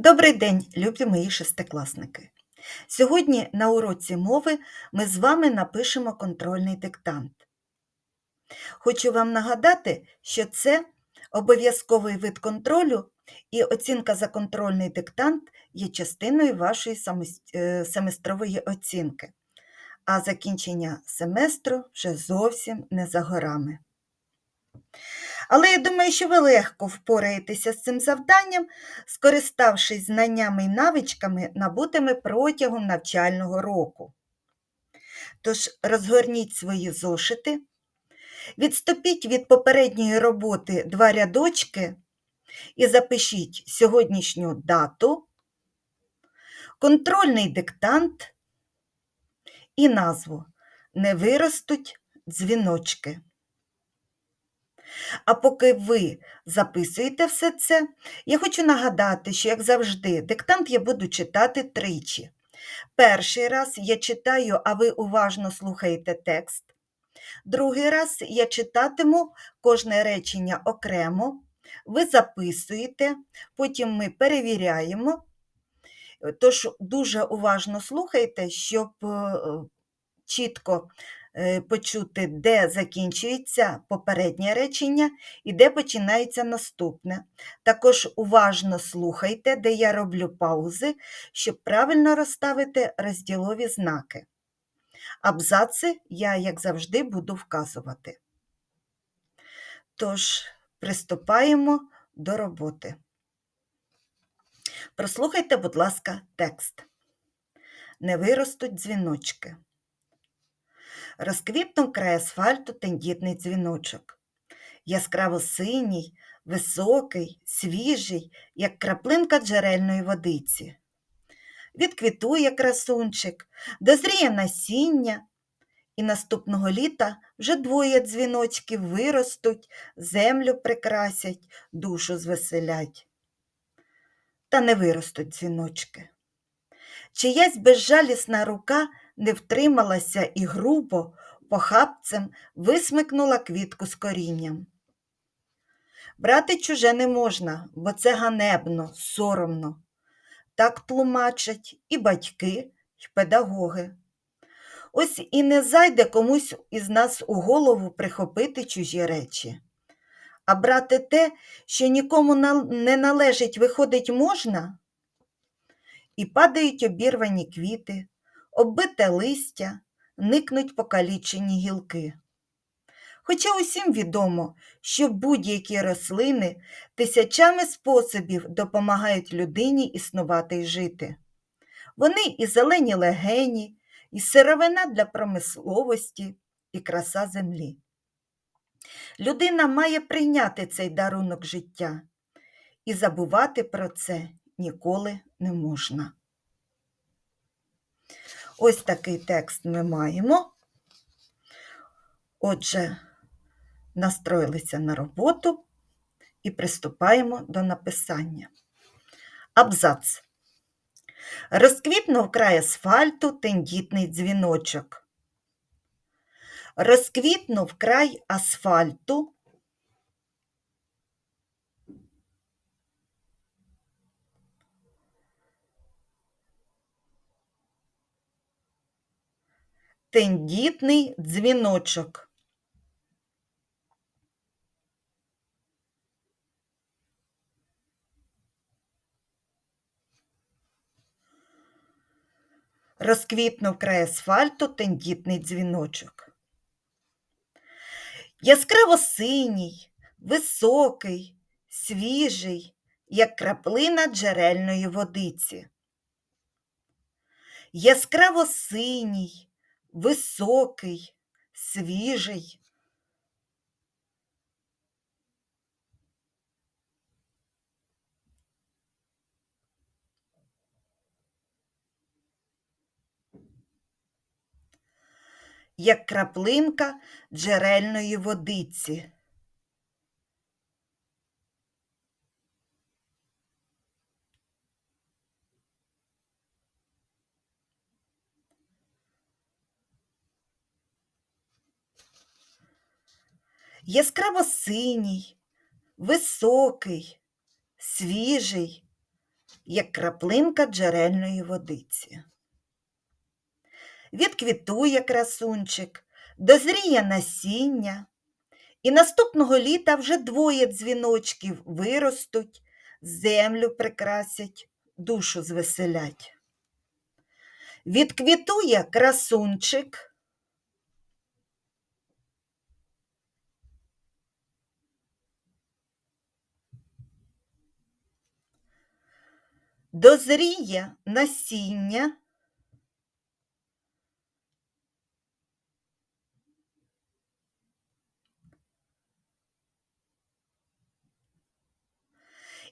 Добрий день, любі мої шестикласники! Сьогодні на уроці мови ми з вами напишемо контрольний диктант. Хочу вам нагадати, що це обов'язковий вид контролю, і оцінка за контрольний диктант є частиною вашої е, семестрової оцінки, а закінчення семестру вже зовсім не за горами. Але я думаю, що ви легко впораєтеся з цим завданням, скориставшись знаннями і навичками, набутими протягом навчального року. Тож розгорніть свої зошити, відступіть від попередньої роботи два рядочки і запишіть сьогоднішню дату, контрольний диктант і назву Не виростуть дзвіночки. А поки ви записуєте все це, я хочу нагадати, що, як завжди, диктант я буду читати тричі. Перший раз я читаю, а ви уважно слухаєте текст. Другий раз я читатиму кожне речення окремо, ви записуєте, потім ми перевіряємо. Тож дуже уважно слухайте, щоб е, чітко почути, де закінчується попереднє речення і де починається наступне. Також уважно слухайте, де я роблю паузи, щоб правильно розставити розділові знаки. Абзаци я, як завжди, буду вказувати. Тож, приступаємо до роботи. Прослухайте, будь ласка, текст. Не виростуть дзвіночки. Розквітнув край асфальту тендітний дзвіночок. Яскраво синій, високий, свіжий, як краплинка джерельної водиці. Відквітує красунчик, дозріє насіння, і наступного літа вже двоє дзвіночків виростуть, землю прикрасять, душу звеселять. Та не виростуть дзвіночки. Чиясь безжалісна рука не втрималася і грубо, похапцем висмикнула квітку з корінням. Брати чуже не можна, бо це ганебно, соромно. Так тлумачать і батьки, і педагоги. Ось і не зайде комусь із нас у голову прихопити чужі речі. А брати те, що нікому не належить, виходить, можна, і падають обірвані квіти, оббите листя, никнуть покалічені гілки. Хоча усім відомо, що будь-які рослини тисячами способів допомагають людині існувати і жити. Вони і зелені легені, і сировина для промисловості, і краса землі. Людина має прийняти цей дарунок життя, і забувати про це ніколи не можна. Ось такий текст ми маємо. Отже, настроїлися на роботу і приступаємо до написання. Абзац. Розквітнув край асфальту тендітний дзвіночок. Розквітнув край асфальту тендітний дзвіночок. Розквітнув край асфальту тендітний дзвіночок. Яскраво синій, високий, свіжий, як краплина джерельної водиці. Яскраво синій, високий, свіжий. Як краплинка джерельної водиці. Яскраво синій, високий, свіжий, як краплинка джерельної водиці. Відквітує красунчик, дозріє насіння, і наступного літа вже двоє дзвіночків виростуть, землю прикрасять, душу звеселять. Відквітує красунчик. Дозріє насіння.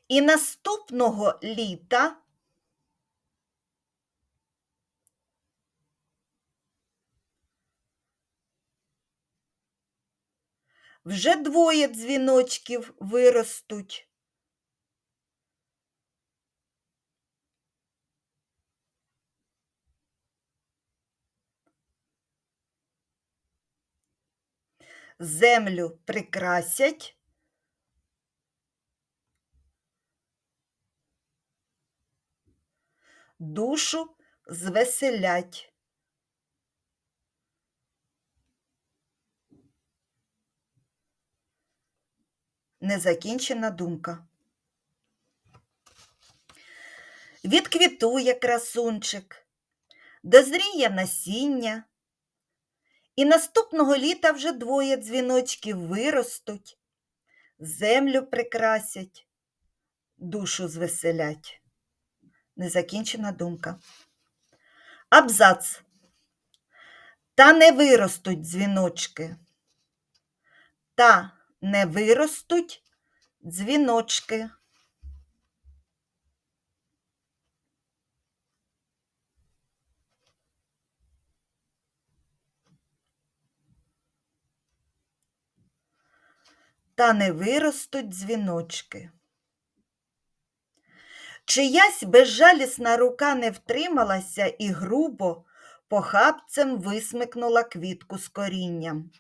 І наступного літа вже двоє дзвіночків виростуть. Землю прикрасять. душу звеселять. Незакінчена думка. Відквітує красунчик, дозріє насіння, і наступного літа вже двоє дзвіночків виростуть, землю прикрасять, душу звеселять. Незакінчена думка. Абзац. Та не виростуть дзвіночки. Та не виростуть дзвіночки. Та не виростуть дзвіночки. Чиясь безжалісна рука не втрималася і грубо похапцем висмикнула квітку з корінням.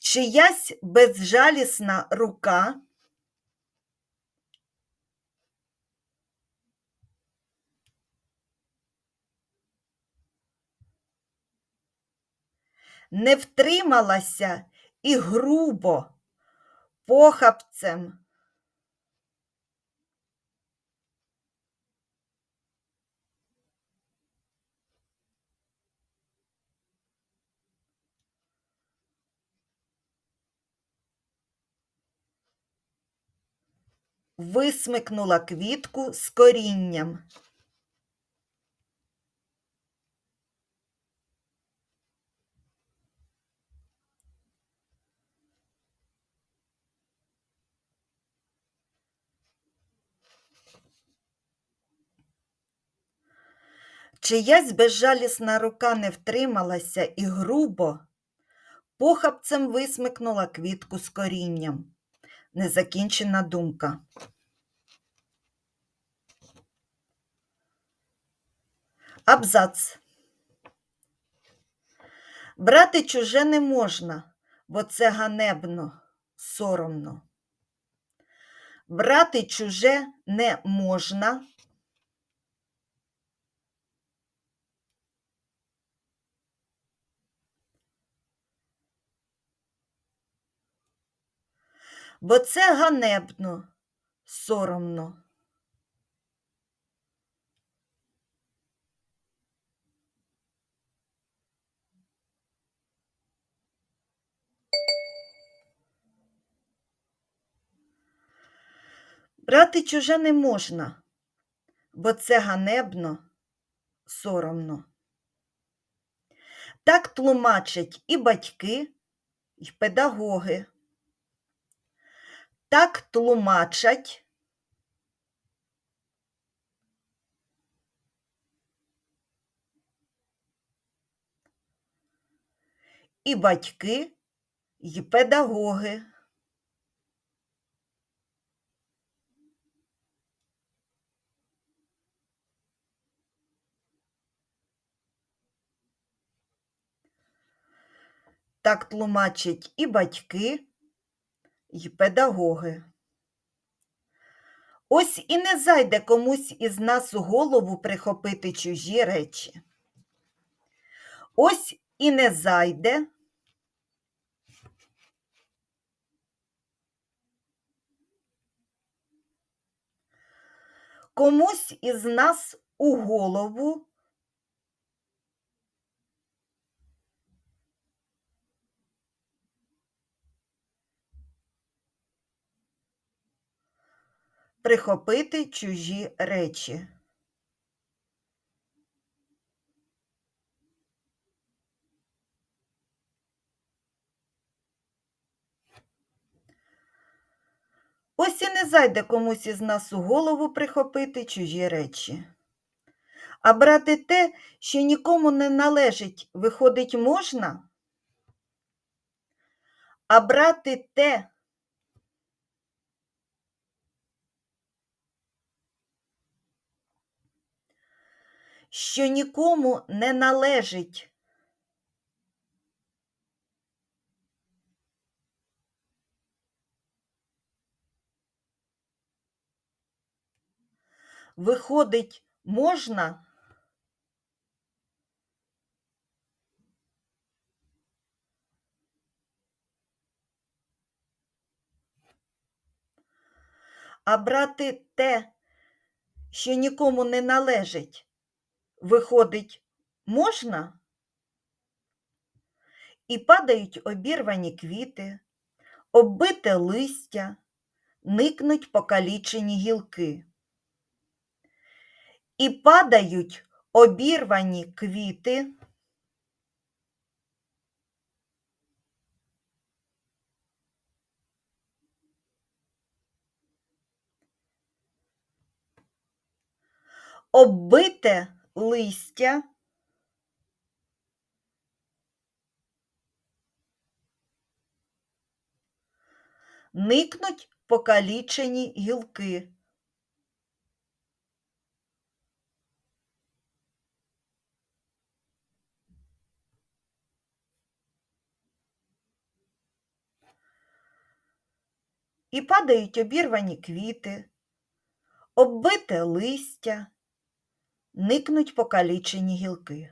Чиясь безжалісна рука не втрималася і грубо похапцем висмикнула квітку з корінням. Чиясь безжалісна рука не втрималася і грубо похапцем висмикнула квітку з корінням. Незакінчена думка. Абзац. Брати чуже не можна, бо це ганебно, соромно. Брати чуже не можна. Бо це ганебно, соромно. Брати чуже не можна, бо це ганебно, соромно. Так тлумачать і батьки, і педагоги. Так тлумачать і батьки, і педагоги. Так тлумачать і батьки, і педагоги. Ось і не зайде комусь із нас у голову прихопити чужі речі. Ось і не зайде. Комусь із нас у голову прихопити чужі речі. Ось і не зайде комусь із нас у голову прихопити чужі речі. А брати те, що нікому не належить, виходить, можна? А брати те, що нікому не належить. Виходить, можна? А брати те, що нікому не належить, виходить, можна? І падають обірвані квіти, оббите листя, никнуть покалічені гілки. І падають обірвані квіти. Оббите листя. Никнуть покалічені гілки. І падають обірвані квіти, оббите листя, никнуть покалічені гілки.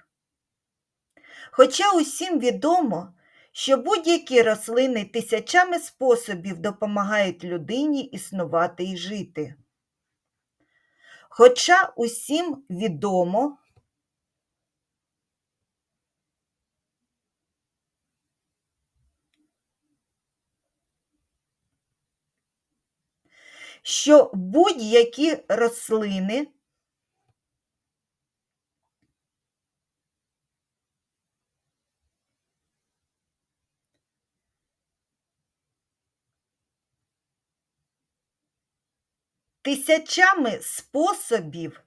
Хоча усім відомо, що будь-які рослини тисячами способів допомагають людині існувати і жити. Хоча усім відомо, що будь-які рослини тисячами способів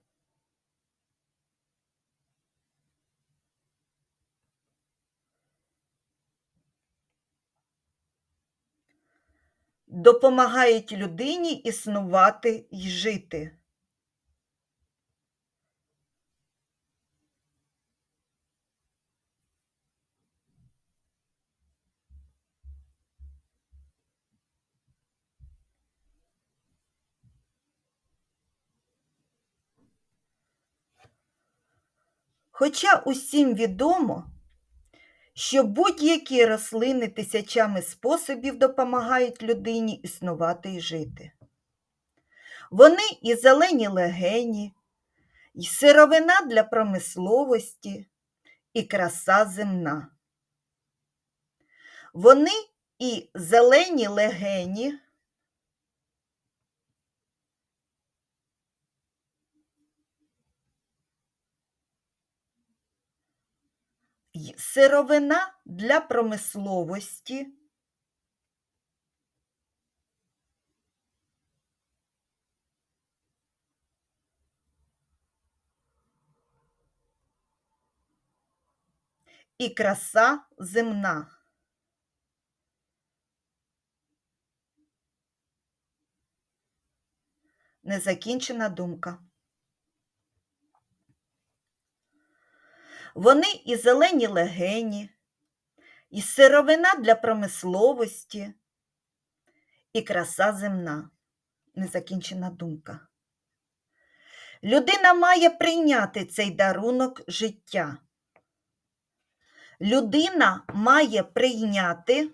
допомагають людині існувати й жити. Хоча усім відомо, що будь-які рослини тисячами способів допомагають людині існувати і жити. Вони і зелені легені, і сировина для промисловості, і краса земна. Вони і зелені легені, сировина для промисловості, і краса земна. Незакінчена думка. Вони і зелені легені, і сировина для промисловості, і краса земна. незакінчена думка. Людина має прийняти цей дарунок життя. Людина має прийняти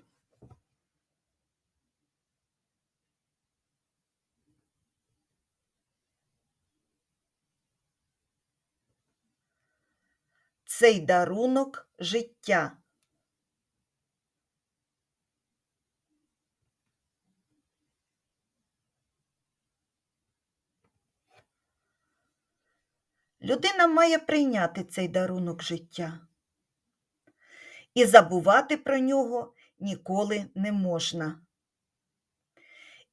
цей дарунок життя. Людина має прийняти цей дарунок життя. І забувати про нього ніколи не можна.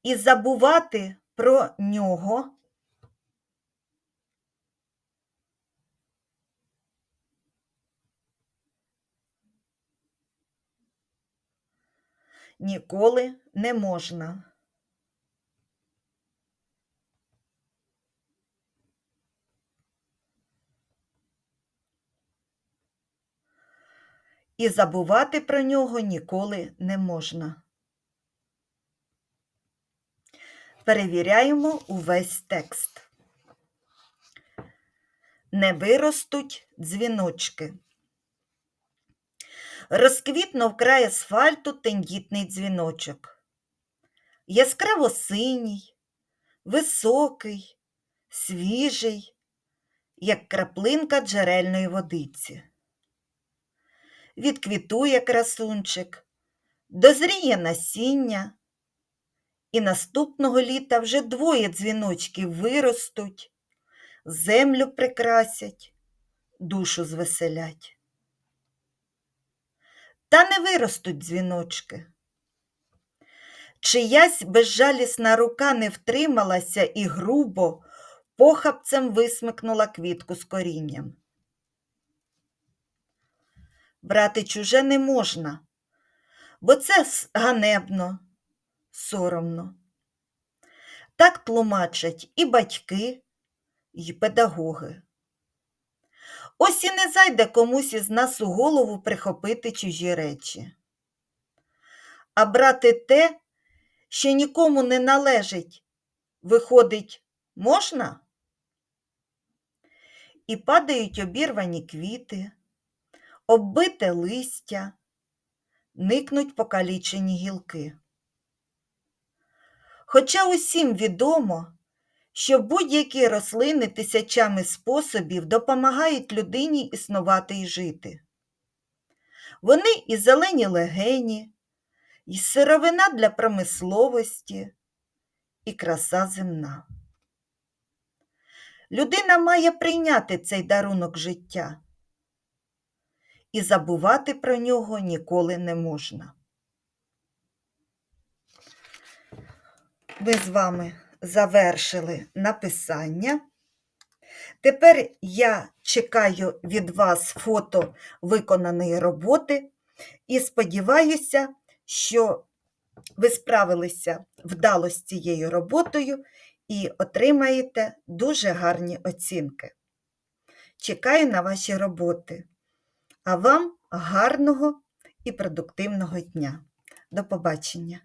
І забувати про нього ніколи не можна. І забувати про нього ніколи не можна. Перевіряємо увесь текст. Не виростуть дзвіночки. Розквітнув край асфальту тендітний дзвіночок. Яскраво синій, високий, свіжий, як краплинка джерельної водиці. Відквітує красунчик, дозріє насіння, і наступного літа вже двоє дзвіночків виростуть, землю прикрасять, душу звеселять. Та не виростуть дзвіночки. Чиясь безжалісна рука не втрималася і грубо похапцем висмикнула квітку з корінням. Брати чуже не можна, бо це ганебно, соромно. Так тлумачать і батьки, і педагоги. Ось і не зайде комусь із нас у голову прихопити чужі речі. А брати те, що нікому не належить, виходить, можна? І падають обірвані квіти, оббите листя, никнуть покалічені гілки. Хоча усім відомо, що будь-які рослини тисячами способів допомагають людині існувати і жити. Вони і зелені легені, і сировина для промисловості, і краса земна. Людина має прийняти цей дарунок життя, і забувати про нього ніколи не можна. Ми з вами завершили написання. Тепер я чекаю від вас фото виконаної роботи і сподіваюся, що ви справилися вдало з цією роботою і отримаєте дуже гарні оцінки. Чекаю на ваші роботи. А вам гарного і продуктивного дня. До побачення!